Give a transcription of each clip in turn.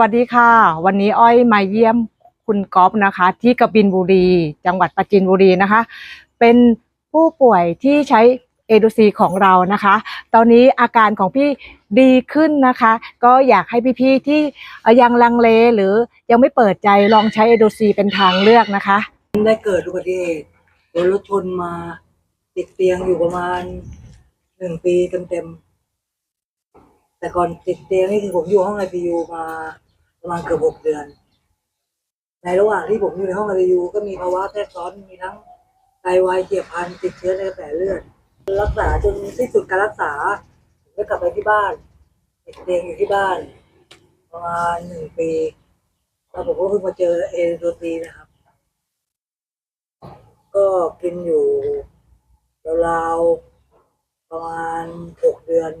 วัสดีค่ะ วันนี้อ้อยมาเยี่ยมคุณก๊อฟนะคะ ที่กบินบุรี จังหวัดปราจีนบุรีนะคะ เป็นผู้ป่วยที่ใช้เอ d ซีของเรานะคะ ตอนนี้อาการของพี่ดีขึ้นนะคะ ก็อยากให้พี่ๆที่เอ่ยังลังเลหรือยังไม่เปิดใจลองใช้เอ d ซีเป็นทางเลือกนะคะ ได้เกิดอุบัติเหตุโดนรถชนมาติดเตียงอยู่ประมาณหนึ่งปีเต็มๆแต่ก่อนติดเตียงนี่คือผมอยู่ห้องไอพียูมา ประมาณเกือบหกเดือน ในระหว่างที่ผมอยู่ในห้องไอพียูก็มีภาวะแทรกซ้อนมีทั้งไตวายเฉียบพลันติดเชื้อในกระแสเลือด รักษาจนที่สุดการรักษาผมก็กลับไปที่บ้านติดเตียงอยู่ที่บ้าน ประมาณหนึ่งปีแล้วผมก็เพิ่งมาเจอเอโดตีนะครับ ก็กินอยู่ราวๆประมาณหกเดือน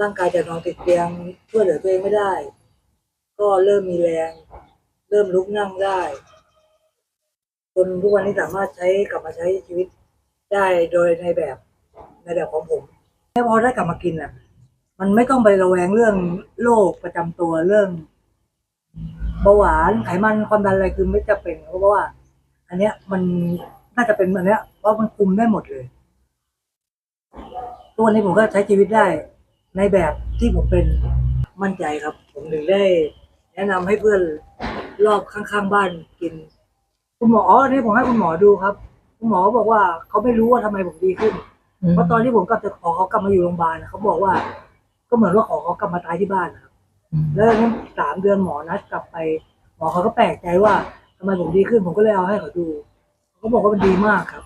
ร่างกายจะนอนติดเตียงช่วยเหลือตัวเองไม่ได้ ก็เริ่มมีแรง เริ่มลุกนั่งได้จนทุกวันนี้สามารถใช้กลับมาใช้ชีวิตได้โดยในแบบในแบบของผมแค่พอได้กลับมากินอะ มันไม่ต้องไประแวงเรื่องโรคประจำตัวเรื่องเบาหวานไขมันความดันอะไรคือไม่จะเป็นเพราะว่า อันเนี้ยมันน่าจะเป็นอันเนี้ยเพราะมันคุมได้หมดเลยตัวนี้ผมก็ใช้ชีวิตได้ในแบบที่ผมเป็นมั่นใจครับ ผมถึงได้ แนะนำให้เพื่อนรอบข้างๆบ้านกิน คุณหมออ๋ออันนี้ผมให้คุณหมอดูครับ คุณหมอบอกว่าเขาไม่รู้ว่าทำไมผมดีขึ้นเพราะตอนที่ผมกลับจะขอเขากลับมาอยู่โรงพยาบาลน่ะเขาบอกว่า ก็เหมือนว่าขอเขากลับมาตายที่บ้านนะครับแล้วนั้นสามเดือนหมอนัดกลับไป หมอเขาก็แปลกใจว่าทำไมผมดีขึ้น ผมก็เลยเอาให้เขาดูเขาบอกว่ามันดีมากครับ